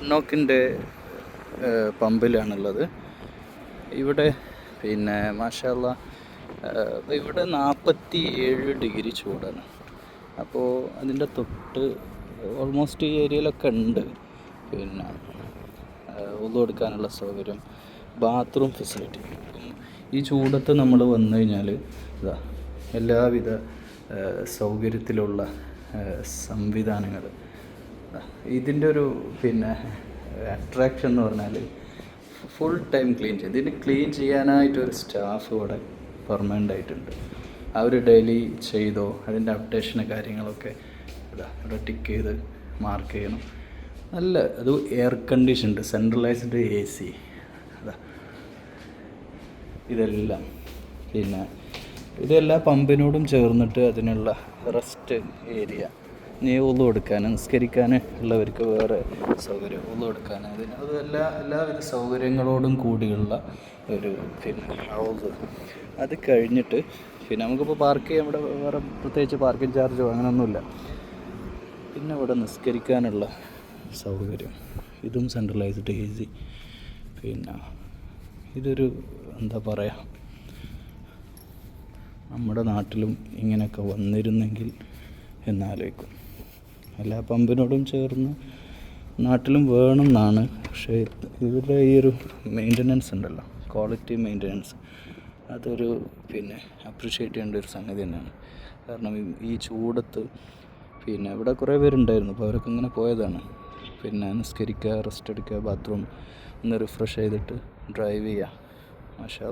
അഡ്നോക്കിന്റെ പമ്പിലാണുള്ളത്. ഇവിടെ പിന്നെ മാഷല്ല ഇവിടെ നാൽപ്പത്തി ഏഴ് ഡിഗ്രി ചൂടാണ്. അപ്പോൾ അതിന്റെ തൊട്ട് ഓൾമോസ്റ്റ് ഈ ഏരിയയിലൊക്കെ ഉണ്ട്. പിന്നെ ഒന്നു കൊടുക്കാനുള്ള സൗകര്യം ബാത്റൂം ഫെസിലിറ്റി. ഈ ചൂടത്ത് നമ്മൾ വന്നു കഴിഞ്ഞാൽ ഇതാ എല്ലാവിധ സൗകര്യത്തിലുള്ള സംവിധാനങ്ങൾ ഇതിന്റെ ഒരു പിന്നെ അട്രാക്ഷൻ എന്ന് പറഞ്ഞാൽ ഫുൾ ടൈം ക്ലീൻ ചെയ്യും ഇതിന് ക്ലീൻ ചെയ്യാനായിട്ടൊരു സ്റ്റാഫ് ഇവിടെ പെർമനന്റ് ആയിട്ടുണ്ട്. അവർ ഡെയിലി ചെയ്തോ അതിന്റെ അപ്ഡേഷന് കാര്യങ്ങളൊക്കെ ഇതാ ഇവിടെ ടിക്ക് ചെയ്ത് മാർക്ക് ചെയ്യണം. നല്ല അത് എയർ കണ്ടീഷൻ ഉണ്ട് സെൻട്രലൈസ്ഡ് എ സി അതാ ഇതെല്ലാം. പിന്നെ ഇതെല്ലാം പമ്പിനോടും ചേർന്നിട്ട് അതിനുള്ള റെസ്റ്റ് ഏരിയ നീ ഉള്ളു കൊടുക്കാൻ നിസ്കരിക്കാൻ ഉള്ളവർക്ക് വേറെ സൗകര്യം ഉള്ളു കൊടുക്കാൻ. അതിന് അത് എല്ലാ എല്ലാവിധ സൗകര്യങ്ങളോടും കൂടിയുള്ള ഒരു പിന്നെ ഹൗസ് അത് കഴിഞ്ഞിട്ട് പിന്നെ നമുക്കിപ്പോൾ പാർക്ക് ചെയ്യാം ഇവിടെ വേറെ പ്രത്യേകിച്ച് പാർക്കിംഗ് ചാർജോ അങ്ങനെയൊന്നുമില്ല പിന്നെ ഇവിടെ നിസ്കരിക്കാനുള്ള സൗകര്യം. ഇതും സെൻട്രലൈസ്ഡ് ഈസി പിന്നെ ഇതൊരു എന്താ പറയുക നമ്മുടെ നാട്ടിലും ഇങ്ങനെയൊക്കെ വന്നിരുന്നെങ്കിൽ എന്നാലോചിക്കും എല്ലാ പമ്പിനോടും ചേർന്ന് നാട്ടിലും വേണം എന്നാണ് പക്ഷേ ഇവരുടെ ഈ ഒരു മെയിന്റനൻസ് ഉണ്ടല്ലോ ക്വാളിറ്റി മെയിന്റനൻസ് അതൊരു പിന്നെ അപ്രീഷിയേറ്റ് ചെയ്യേണ്ട ഒരു സംഗതി തന്നെയാണ്. കാരണം ഈ- ചൂടത്ത് പിന്നെ ഇവിടെ കുറേ പേരുണ്ടായിരുന്നു അപ്പോൾ അവരൊക്കെ ഇങ്ങനെ പോയതാണ്. പിന്നെ നിസ്കരിക്കുക റെസ്റ്റ് എടുക്കുക ബാത്റൂം ഒന്ന് റിഫ്രഷ് ചെയ്തിട്ട് ഡ്രൈവ് ചെയ്യുക മാഷാ